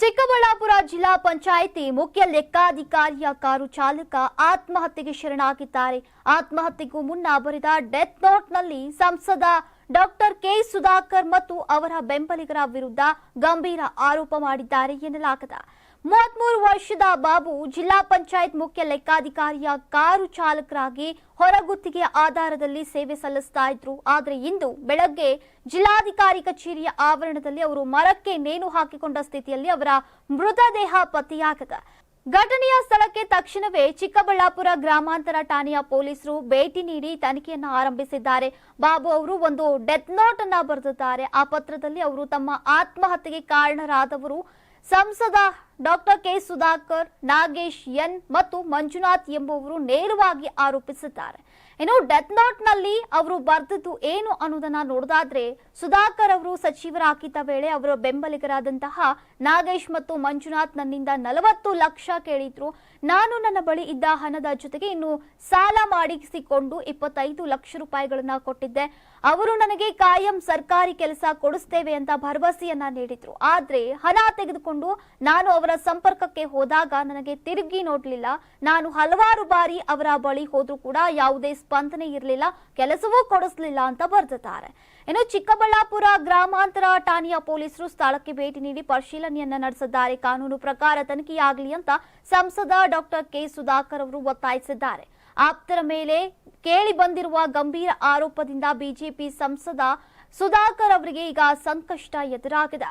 ಚಿಕ್ಕಬಳ್ಳಾಪುರ ಜಿಲ್ಲಾ ಪಂಚಾಯಿತಿ ಮುಖ್ಯ ಲೆಕ್ಕಾಧಿಕಾರಿಯ ಕಾರು ಚಾಲಕ ಆತ್ಮಹತ್ಯೆಗೆ ಶರಣಾಗಿದ್ದಾರೆ. ಆತ್ಮಹತ್ಯೆಗೂ ಮುನ್ನ ಬರೆದ ಡೆತ್ ನೋಟ್ನಲ್ಲಿ ಸಂಸದ ಡಾಕ್ಟರ್ ಕೆ ಸುಧಾಕರ್ ಮತ್ತು ಅವರ ಬೆಂಬಲಿಗರ ವಿರುದ್ಧ ಗಂಭೀರ ಆರೋಪ ಮಾಡಿದ್ದಾರೆ ಎನ್ನಲಾಗಿದೆ. ಮೂವತ್ಮೂರು ವರ್ಷದ ಬಾಬು ಜಿಲ್ಲಾ ಪಂಚಾಯತ್ ಮುಖ್ಯ ಲೆಕ್ಕಾಧಿಕಾರಿಯ ಕಾರು ಚಾಲಕರಾಗಿ ಹೊರಗುತ್ತಿಗೆ ಆಧಾರದಲ್ಲಿ ಸೇವೆ ಸಲ್ಲಿಸ್ತಾ ಇದ್ರು. ಆದರೆ ಇಂದು ಬೆಳಗ್ಗೆ ಜಿಲ್ಲಾಧಿಕಾರಿ ಕಚೇರಿಯ ಆವರಣದಲ್ಲಿ ಅವರು ಮರಕ್ಕೆ ನೇಣು ಹಾಕಿಕೊಂಡ ಸ್ಥಿತಿಯಲ್ಲಿ ಅವರ ಮೃತದೇಹ ಪತ್ತೆಯಾಗಿದೆ. ಘಟನೆಯ ಸ್ಥಳಕ್ಕೆ ತಕ್ಷಣವೇ ಚಿಕ್ಕಬಳ್ಳಾಪುರ ಗ್ರಾಮಾಂತರ ಠಾಣೆಯ ಪೊಲೀಸರು ಭೇಟಿ ನೀಡಿ ತನಿಖೆಯನ್ನು ಆರಂಭಿಸಿದ್ದಾರೆ. ಬಾಬು ಅವರು ಒಂದು ಡೆತ್ ನೋಟ್ ಅನ್ನ ಬರೆದಿದ್ದಾರೆ. ಆ ಪತ್ರದಲ್ಲಿ ಅವರು ತಮ್ಮ ಆತ್ಮಹತ್ಯೆಗೆ ಕಾರಣರಾದವರು ಸಂಸದ doctor K Sudhakar, Nagesh N ಮತ್ತು ಮಂಜುನಾಥ್ ಎಂಬುವರು ನೇರವಾಗಿ ಆರೋಪಿಸಿದ್ದಾರೆ. ಇನ್ನು ಡೆತ್ ನೋಟ್ನಲ್ಲಿ ಅವರು ಬರೆದಿದ್ದು ಏನು ಅನ್ನೋದನ್ನ ನೋಡೋದಾದ್ರೆ, ಸುಧಾಕರ್ ಅವರು ಸಚಿವರಾಗಿದ್ದ ವೇಳೆ ಅವರ ಬೆಂಬಲಿಗರಾದಂತಹ ನಾಗೇಶ್ ಮತ್ತು ಮಂಜುನಾಥ್ ನನ್ನಿಂದ ನಲವತ್ತು ಲಕ್ಷ ಕೇಳಿದ್ರು. ನಾನು ನನ್ನ ಬಳಿ ಇದ್ದ ಹಣದ ಜೊತೆಗೆ ಇನ್ನು ಸಾಲ ಮಾಡಿಸಿಕೊಂಡು ಇಪ್ಪತ್ತೈದು ಲಕ್ಷ ರೂಪಾಯಿಗಳನ್ನ ಕೊಟ್ಟಿದ್ದೆ. ಅವರು ನನಗೆ ಕಾಯಂ ಸರ್ಕಾರಿ ಕೆಲಸ ಕೊಡಿಸ್ತೇವೆ ಅಂತ ಭರವಸೆಯನ್ನ ನೀಡಿದ್ರು. ಆದ್ರೆ ಹಣ ತೆಗೆದುಕೊಂಡು ನಾನು ಅವರ ಸಂಪರ್ಕಕ್ಕೆ ಹೋದಾಗ ನನಗೆ ತಿರುಗಿ ನೋಡ್ಲಿಲ್ಲ. ನಾನು ಹಲವಾರು ಬಾರಿ ಅವರ ಬಳಿ ಹೋದ್ರೂ ಕೂಡ ಯಾವುದೇ ಸ್ಪಂದನೆ ಇರಲಿಲ್ಲ. ಕೆಲಸವೂ ಕೊಡಿಸ್ಲಿಲ್ಲ ಅಂತ ಬರೆದಿದ್ದಾರೆ. ಇನ್ನು ಚಿಕ್ಕಬಳ್ಳಾಪುರ ಗ್ರಾಮಾಂತರ ಠಾಣೆಯ ಪೊಲೀಸರು ಸ್ಥಳಕ್ಕೆ ಭೇಟಿ ನೀಡಿ ಪರಿಶೀಲನೆಯನ್ನ ನಡೆಸಿದ್ದಾರೆ. ಕಾನೂನು ಪ್ರಕಾರ ತನಿಖೆಯಾಗಲಿ ಅಂತ ಸಂಸದ ಡಾಕ್ಟರ್ ಕೆ ಸುಧಾಕರ್ ಅವರು ಒತ್ತಾಯಿಸಿದ್ದಾರೆ. ಆಪ್ತರ ಮೇಲೆ ಕೇಳಿ ಬಂದಿರುವ ಗಂಭೀರ ಆರೋಪದಿಂದ ಬಿಜೆಪಿ ಸಂಸದ ಸುಧಾಕರ್ ಅವರಿಗೆ ಈಗ ಸಂಕಷ್ಟ ಎದುರಾಗಿದೆ.